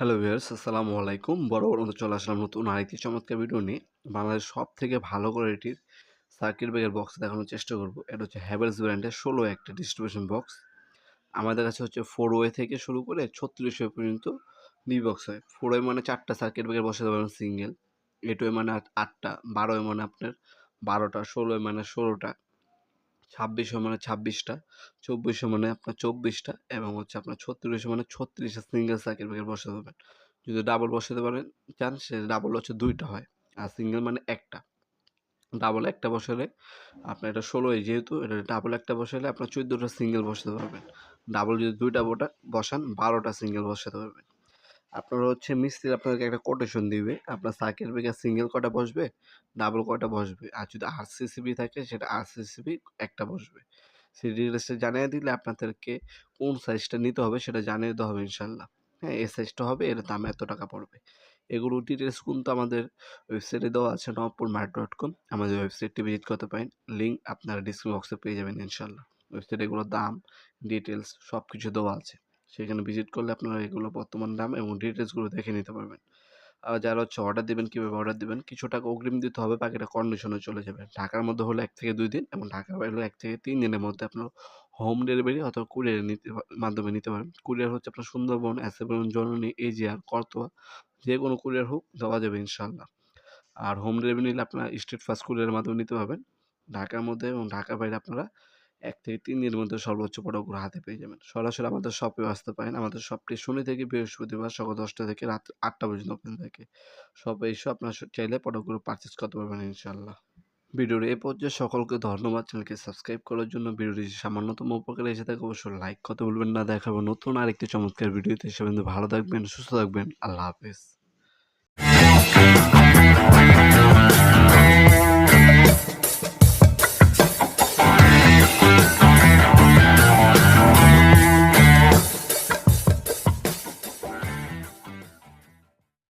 Hello viewers, আসসালামু আলাইকুম। বড় বড় চলে আসলাম নতুন আরেকটি চমৎকার ভিডিও নিয়ে। বাংলাদেশ সব থেকে ভালো কোয়ালিটির সার্কিট ব্রেকার বক্স দেখানোর চেষ্টা করব। এটা হচ্ছে হ্যাভেলস ব্র্যান্ডের ষোলো একটা ডিস্ট্রিবিউশন বক্স আমাদের কাছে হচ্ছে ফোর ওয়ে থেকে শুরু করে ছত্রিশ ওয়ে পর্যন্ত বি বক্স হয়। ফোর ওয়ে মানে চারটা সার্কিট ব্রেকার বসাতে পারেন সিঙ্গেল এইট ওয়ে মানে আটটা বারো ওয়ে মানে আপনার বারোটা ষোলো ওয়ে মানে ষোলোটা। ছাব্বিশশো মানে ছাব্বিশটা চব্বিশশো মানে আপনার চব্বিশটা এবং হচ্ছে আপনার ছত্রিশশো মানে ছত্রিশটা সিঙ্গেল সার্কিট ব্রেকার বসাতে পারবেন। যদি ডাবল বসাতে পারেন চান সে ডাবল হচ্ছে দুইটা হয় আর সিঙ্গেল মানে একটা। ডাবল একটা বসালে আপনার এটা ষোলোই যেহেতু, এটা ডাবল একটা বসালে আপনার চোদ্দোটা সিঙ্গেল বসাতে পারবেন। ডাবল যদি দুইটা বোটা, বসান, বারোটা সিঙ্গেল বসাতে পারবেন। আপনার হচ্ছে মিস্ত্রি আপনাদেরকে একটা কোটেশন দিবে। আপনার সার্কিট ব্রেকার সিঙ্গেল কটা বসবে? ডাবল কটা বসবে? আর যদি আরসিসিবি থাকে, সেটা আরসিসিবি একটা বসবে। সেই ডিটেলসটা জানিয়ে দিলে আপনাদেরকে কোন সাইজটা নিতে হবে, সেটা জানিয়ে দেওয়া হবে ইনশাল্লাহ হ্যাঁ এই সাইজটা হবে, এর দাম এত টাকা পড়বে। এগুলো ডিটেলস কিন্তু আমাদের ওয়েবসাইটে দেওয়া আছে নবপুর মার্ট ডট কম আমাদের ওয়েবসাইটটি ভিজিট করতে পারেন। লিঙ্ক আপনারা ডিসক্রিপশন বক্সে পেয়ে যাবেন ইনশাল্লাহ ওয়েবসাইটে এগুলোর দাম ডিটেলস সব কিছু দেওয়া আছে। সেখানে ভিজিট করলে আপনারা এগুলো বর্তমান দাম এবং ডিটেলসগুলো দেখে নিতে পারবেন। আর যারা হচ্ছে অর্ডার দেবেন, কীভাবে অর্ডার দেবেন, কিছু টাকা অগ্রিম দিতে হবে, বাকিটা কন্ডিশনে চলে যাবে। ঢাকার মধ্যে হলে এক থেকে দুই দিন এবং ঢাকার বাইরে হলে এক থেকে তিন দিনের মধ্যে আপনার হোম ডেলিভারি অথবা কুরিয়ার নিতে মাধ্যমে নিতে পারেন কুরিয়ার হচ্ছে আপনার সুন্দরবন অ্যাসেবন জননী এজিআর করতোয়া যে কোনো কুরিয়ার হোক দেওয়া যাবে ইনশাল্লাহ আর হোম ডেলিভারি নিলে আপনারা স্ট্রিট ফাস্ট কুরিয়ারের মাধ্যমে নিতে পারবেন। ঢাকার মধ্যে এবং ঢাকার বাইরে আপনারা এক থেকে তিন দিনের মধ্যে সর্বোচ্চ প্রোডাক্টগুলো হাতে পেয়ে যাবেন। সরাসরি আমাদের শপে আসতে পারেন। আমাদের শপটি শনি থেকে বৃহস্পতিবার সকাল দশটা থেকে রাত আটটা পর্যন্ত ওপেন থাকে। সব এসে আপনার চাইলে প্রোডাক্টগুলো পারচেস করতে পারবেন ইনশাল্লাহ ভিডিওর এ পর্যায়ে সকলকে ধন্যবাদ। চ্যানেলকে সাবস্ক্রাইব করার জন্য ভিডিওটি সামান্যতম উপকারে এসে থাকে। অবশ্যই লাইক করতে বলবেন না। দেখাবো নতুন আরেকটি চমৎকার ভিডিওতে। সেভাবে ভালো থাকবেন, সুস্থ থাকবেন। আল্লাহ হাফেজ।